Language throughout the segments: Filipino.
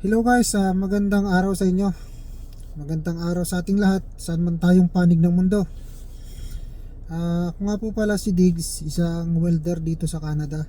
Hello guys, ah, magandang araw sa inyo. Magandang araw sa ating lahat, saan man tayong panig ng mundo. Ah, ako nga po pala si Diggs, isang welder dito sa Canada.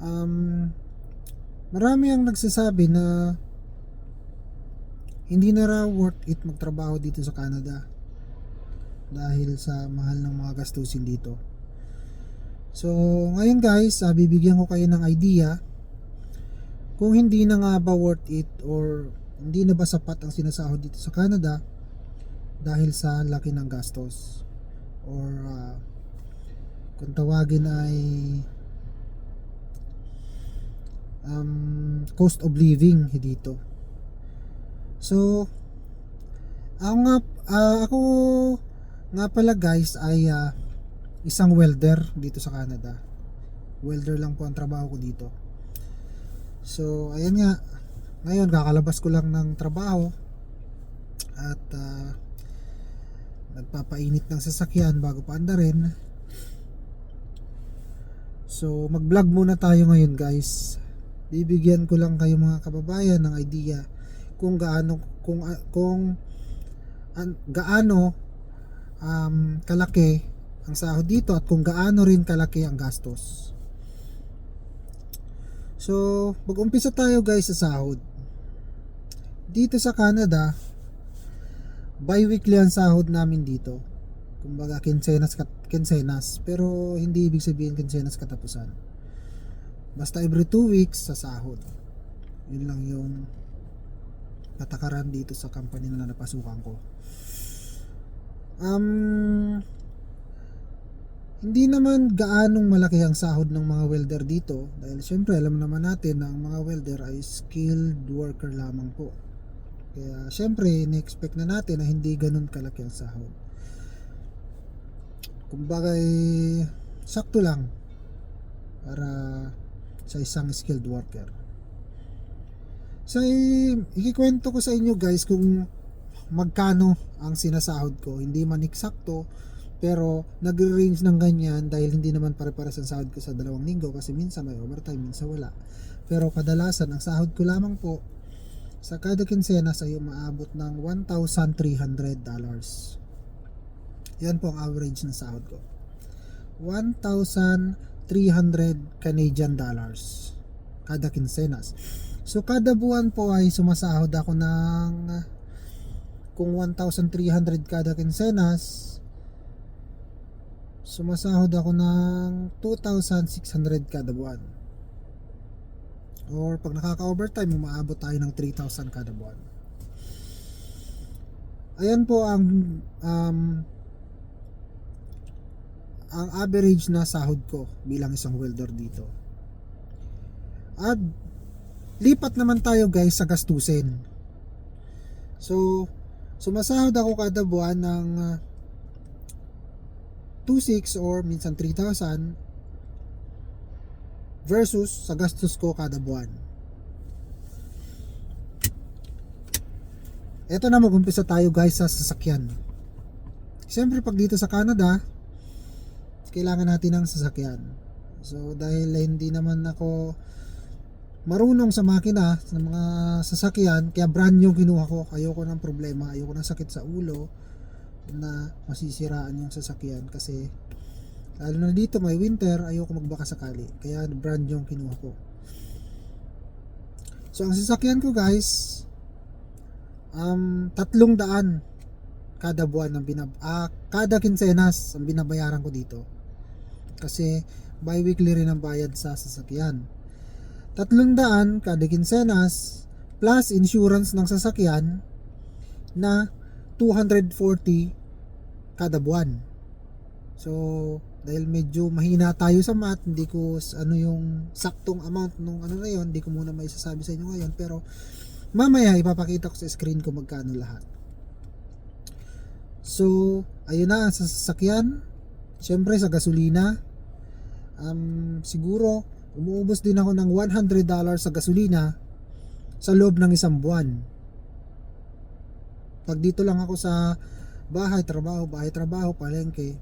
Um, marami ang nagsasabi na hindi na raw worth it magtrabaho dito sa Canada dahil sa mahal ng mga gastusin dito. So, ngayon guys, ah, bibigyan ko kayo ng idea kung hindi na nga ba worth it or hindi na ba sapat ang sinasahod dito sa Canada dahil sa laki ng gastos? Or uh, kung tawagin ay um, cost of living dito. So ako nga ah, ako nga pala guys ay ah, isang welder dito sa Canada. Welder lang po ang trabaho ko dito So, ayan nga. Ngayon, kakalabas ko lang ng trabaho at ah, nagpapainit ng sasakyan bago pa andarin. So, mag-vlog muna tayo ngayon guys. Bibigyan ko lang kayo mga kababayan ng idea kung gaano kung ah, kung an, gaano um, kalaki ang sahod dito at kung gaano rin kalaki ang gastos. So, mag-umpisa tayo guys sa sahod. Dito sa Canada, bi-weekly ang sahod namin dito. Kumbaga, kinsenas, kinsenas. Pero, hindi ibig sabihin kinsenas katapusan. Basta every 2 weeks sa sahod. Yun lang yung patakaran dito sa company na napasukan ko. Um, hindi naman gaanong malaki ang sahod ng mga welder dito dahil syempre alam naman natin na ang mga welder ay skilled worker lamang po. Kaya syempre in-expect na natin na hindi ganun kalaki ang sahod. Kumbaga eh, sakto lang para sa isang skilled worker. So eh, ikikwento ko sa inyo guys kung magkano ang sinasahod ko. Hindi man eksakto pero nagre-range ng ganyan dahil hindi naman pare-pares ang sahod ko sa dalawang linggo kasi minsan may overtime, minsan wala. Pero kadalasan ang sahod ko lamang po sa kada kinsenas ay umaabot ng $1,300 dollars. Yan po ang average ng sahod ko. 1,300 Canadian dollars kada kinsenas. So kada buwan po ay sumasahod ako ng kung 1,300 kada kinsenas sumasahod ako ng 2,600 kada buwan. Or pag nakaka-overtime, umaabot tayo ng 3,000 kada buwan. Ayan po ang um, ang average na sahod ko bilang isang welder dito. At lipat naman tayo guys sa gastusin. So, sumasahod ako kada buwan ng uh, 2,600 or minsan 3,000 versus sa gastos ko kada buwan. Ito na mag-umpisa tayo guys sa sasakyan. Siyempre pag dito sa Canada, kailangan natin ng sasakyan. So dahil hindi naman ako marunong sa makina sa mga sasakyan, kaya brand new kinuha ko. Ayoko ng problema, ayoko ng sakit sa ulo na masisiraan yung sasakyan kasi lalo na dito may winter ayoko magbaka sakali. Kaya brand yung kinuha ko. So ang sasakyan ko guys um, tatlong daan kada buwan ang binab ah, kada kinsenas ang binabayaran ko dito. Kasi bi-weekly rin ang bayad sa sasakyan. Tatlong daan kada kinsenas plus insurance ng sasakyan na 240 kada buwan. So, dahil medyo mahina tayo sa math, hindi ko ano yung saktong amount nung ano na yon, hindi ko muna maisasabi sa inyo ngayon, pero mamaya ipapakita ko sa screen ko magkano lahat. So, ayun na sa sasakyan. Siyempre sa gasolina. Um, siguro umuubos din ako ng $100 sa gasolina sa loob ng isang buwan. Pag dito lang ako sa bahay, trabaho, bahay, trabaho, palengke,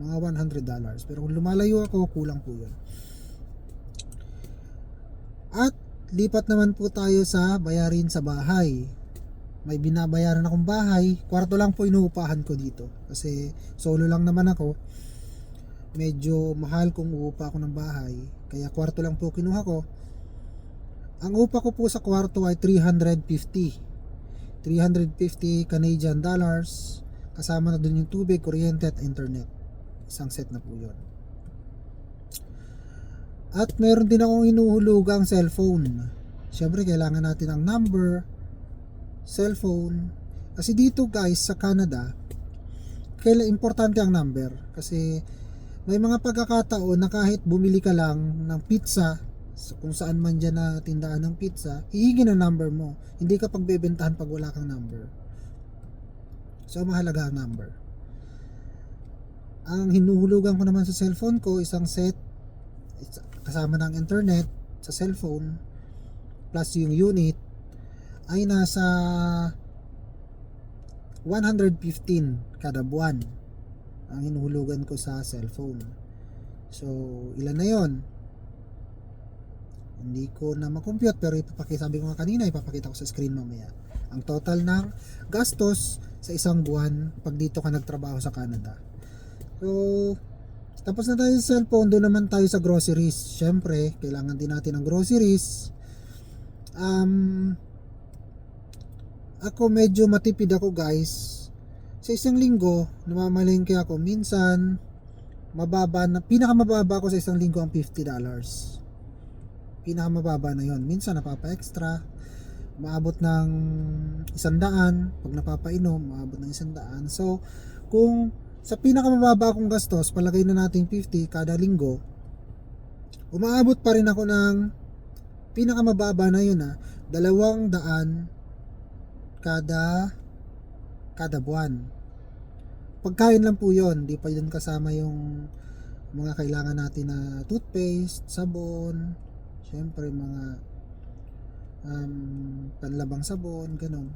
mga $100. Pero kung lumalayo ako, kulang po yun. At lipat naman po tayo sa bayarin sa bahay. May binabayaran akong bahay. Kwarto lang po inuupahan ko dito. Kasi solo lang naman ako. Medyo mahal kung uupa ako ng bahay. Kaya kwarto lang po kinuha ko. Ang upa ko po sa kwarto ay 350. 350 Canadian dollars. Kasama na dun yung tubig, kuryente at internet. Isang set na po yun. At meron din akong hinuhulugang cellphone. Siyempre, kailangan natin ang number, cellphone. Kasi dito guys, sa Canada, kaila importante ang number. Kasi may mga pagkakataon na kahit bumili ka lang ng pizza, kung saan man dyan na tindahan ng pizza, hihingin ang number mo. Hindi ka pagbebentahan pag wala kang number. So, mahalaga ang number. Ang hinuhulugan ko naman sa cellphone ko, isang set, kasama ng internet sa cellphone, plus yung unit, ay nasa 115 kada buwan ang hinuhulugan ko sa cellphone. So, ilan na yon? Hindi ko na makompute pero ipapakita, sabi ko nga kanina, ipapakita ko sa screen mamaya. Ang total ng gastos sa isang buwan pag dito ka nagtrabaho sa Canada. So, tapos na tayo sa cellphone, doon naman tayo sa groceries. Siyempre, kailangan din natin ng groceries. Um, ako medyo matipid ako guys. Sa isang linggo, namamalengke ako. Minsan, mababa na, pinakamababa ko sa isang linggo ang $50. Pinakamababa na yon. Minsan napapa-extra. Maabot ng isandaan. Pag napapainom, maabot ng isandaan. So, kung sa pinakamababa kong gastos, palagay na natin 50 kada linggo, umaabot pa rin ako ng pinakamababa na yun ha, dalawang daan kada kada buwan. Pagkain lang po yon, di pa yun kasama yung mga kailangan natin na toothpaste, sabon, syempre mga um, panlabang sabon, ganun.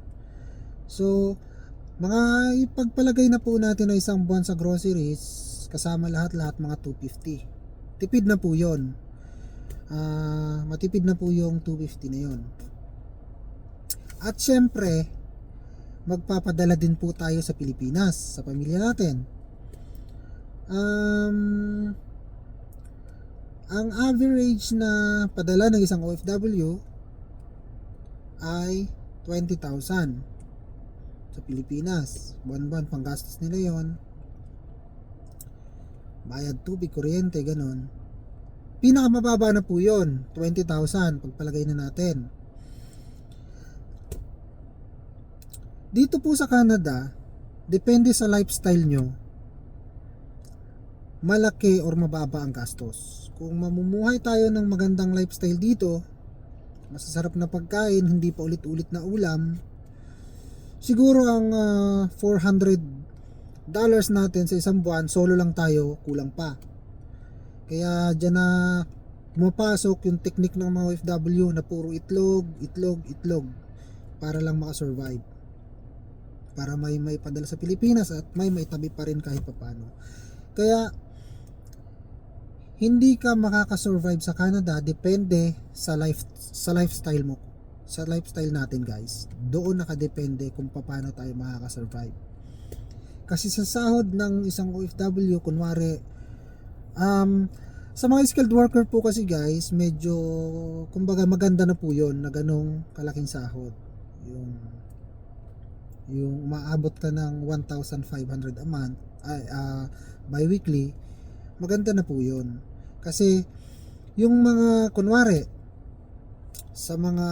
So, mga ipagpalagay na po natin na isang buwan sa groceries, kasama lahat-lahat mga 250. Tipid na po yon. Ah, matipid na po yung 250 na yon. At syempre, magpapadala din po tayo sa Pilipinas, sa pamilya natin. Um, ang average na padala ng isang OFW ay 20,000 sa Pilipinas. Buwan-buwan panggastos nila yon. Bayad tubig, kuryente, ganon. Pinakamababa na po yon 20,000 pagpalagay na natin. Dito po sa Canada, depende sa lifestyle nyo, malaki or mababa ang gastos. Kung mamumuhay tayo ng magandang lifestyle dito, masasarap na pagkain, hindi pa ulit-ulit na ulam, siguro ang ah, 400 dollars natin sa isang buwan, solo lang tayo, kulang pa. Kaya dyan na pumapasok yung technique ng mga OFW na puro itlog, itlog, itlog para lang makasurvive. Para may may padala sa Pilipinas at may may tabi pa rin kahit papano. Kaya hindi ka makakasurvive sa Canada depende sa life sa lifestyle mo. Sa lifestyle natin guys. Doon nakadepende kung paano tayo makakasurvive. Kasi sa sahod ng isang OFW kunwari um, sa mga skilled worker po kasi guys medyo kumbaga maganda na po yon na ganong kalaking sahod. Yung yung umaabot ka ng 1,500 a month ay ah, bi-weekly maganda na po yun. Kasi yung mga kunwari sa mga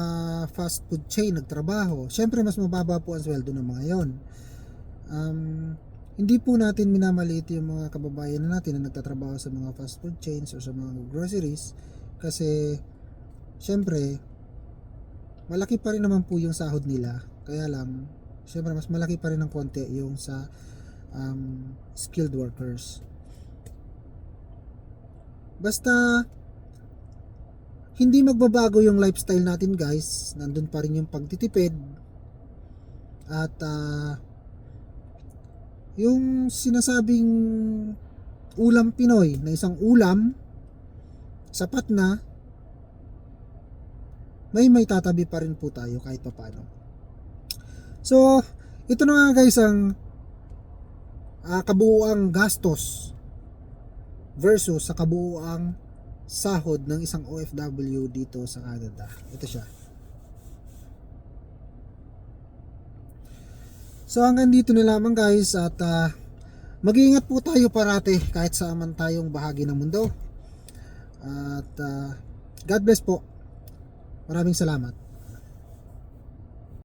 fast food chain nagtrabaho syempre mas mababa po ang sweldo ng mga yon um, hindi po natin minamaliit yung mga kababayan natin na nagtatrabaho sa mga fast food chains o sa mga groceries kasi syempre malaki pa rin naman po yung sahod nila. Kaya lang syempre mas malaki pa rin ng konti yung sa um, skilled workers basta hindi magbabago yung lifestyle natin guys. Nandun pa rin yung pagtitipid. At ah, yung sinasabing ulam Pinoy na isang ulam sapat na may may tatabi pa rin po tayo kahit pa paano. So, ito na nga guys ang ah, kabuuang gastos versus sa kabuuang sahod ng isang OFW dito sa Canada. Ito siya. So hanggang dito na lamang guys at ah, mag-iingat po tayo parate kahit saan man tayong bahagi ng mundo. At ah, God bless po. Maraming salamat.